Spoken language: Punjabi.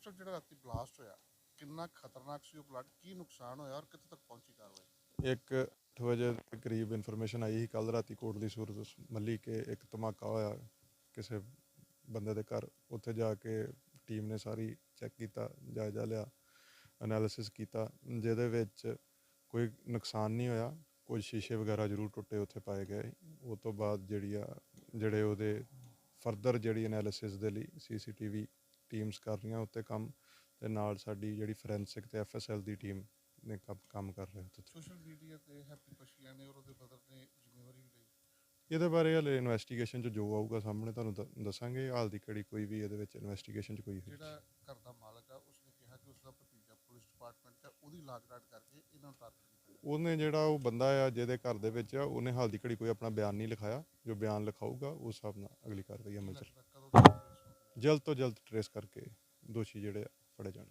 ਸਰ ਜਿਹੜਾ ਰਾਤੀ ਬਲਾਸਟ ਹੋਇਆ, ਕਿੰਨਾ ਖਤਰਨਾਕ ਸੀ ਉਹ ਪਲਾਟ ਕੀ ਨੁਕਸਾਨ ਹੋਇਆ ਔਰ ਕਿੱਥੇ ਤੱਕ ਪਹੁੰਚੀ ਕਾਰਵਾਈ? ਇੱਕ ਅੱਠ ਵਜੇ ਦੇ ਕਰੀਬ ਇਨਫੋਰਮੇਸ਼ਨ ਆਈ ਸੀ ਕੱਲ ਰਾਤੀ ਕੋਟ ਦੀ ਮੱਲੀ ਕੇ ਇੱਕ ਧਮਾਕਾ ਹੋਇਆ, ਕਿਸੇ ਬੰਦੇ ਦੇ ਘਰ, ਉੱਥੇ ਜਾ ਕੇ ਟੀਮ ਨੇ ਸਾਰੀ ਚੈੱਕ ਕੀਤਾ, ਜਾਇਜ਼ਾ ਲਿਆ ਐਨਾਲਿਸਿਸ ਕੀਤਾ, ਜਿਹਦੇ ਵਿੱਚ ਕੋਈ ਨੁਕਸਾਨ ਨਹੀਂ ਹੋਇਆ, ਕੁਝ ਸ਼ੀਸ਼ੇ ਵਗੈਰਾ ਜ਼ਰੂਰ ਟੁੱਟੇ ਉੱਥੇ ਪਾਏ ਗਏ, ਉਹ ਤੋਂ ਬਾਅਦ ਜਿਹੜੀ ਆ, ਜਿਹੜੇ ਉਹਦੇ ਫਰਦਰ ਜਿਹੜੀ ਐਨਾਲਿਸਿਸ ਦੇ ਲਈ ਸੀਸੀਟੀਵੀ ਟੀਮਸ ਕਰ ਰਹੀਆਂ ਉੱਤੇ ਕੰਮ ਤੇ ਨਾਲ ਸਾਡੀ ਜਿਹੜੀ ਫੋਰੈਂਸਿਕ ਤੇ ਐਫਐਸਐਲ ਦੀ ਟੀਮ ਨੇ ਕੰਮ ਕਰ ਰਹੇ ਉੱਥੇ ਸੋਸ਼ਲ ਮੀਡੀਆ ਤੇ ਹੈਪੀ ਪਸ਼ੀਆ ਨੇ ਔਰ ਉਹਦੇ ਬਦਲ ਨੇ ਜ਼ਿੰਮੇਵਾਰੀ ਲਈ। ਇਹਦੇ ਬਾਰੇ ਹਲੇ ਇਨਵੈਸਟੀਗੇਸ਼ਨ 'ਚ ਜੋ ਆਊਗਾ ਸਾਹਮਣੇ ਤੁਹਾਨੂੰ ਦੱਸਾਂਗੇ ਹਾਲ ਦੀ ਘੜੀ ਕੋਈ ਵੀ ਇਹਦੇ ਵਿੱਚ ਇਨਵੈਸਟੀਗੇਸ਼ਨ 'ਚ ਕੋਈ ਹੋਈ। ਜਿਹੜਾ ਘਰ ਦਾ ਮਾਲਕ ਆ ਉਸਨੇ ਕਿਹਾ ਕਿ ਉਸਦਾ ਭਤੀਜਾ ਪੁਲਿਸ ਡਿਪਾਰਟਮੈਂਟ ਆ, ਉਹਦੀ ਲਾਗਰਾਟ ਕਰਕੇ ਇਹਨਾਂ ਨੂੰ ਟਾਰਗੇਟ ਉਹਨੇ ਜਿਹੜਾ ਉਹ ਬੰਦਾ ਆ ਜਿਹਦੇ ਘਰ ਦੇ ਵਿੱਚ ਆ ਉਹਨੇ ਹਾਲ ਦੀ ਘੜੀ ਕੋਈ ਆਪਣਾ ਬਿਆਨ ਨਹੀਂ ਲਿਖਾਇਆ। ਜੋ ਬਿਆਨ ਲਿਖਾਊਗਾ ਉਸ ਹਿਸਾਬ ਨਾਲ ਅਗਲੀ ਕਾਰਵਾਈ ਅਮਲ 'ਚ ਜਲਦ ਤੋਂ ਜਲਦ ਟਰੇਸ ਕਰਕੇ ਦੋਸ਼ੀ ਜਿਹੜੇ ਆ ਫੜੇ ਜਾਣ।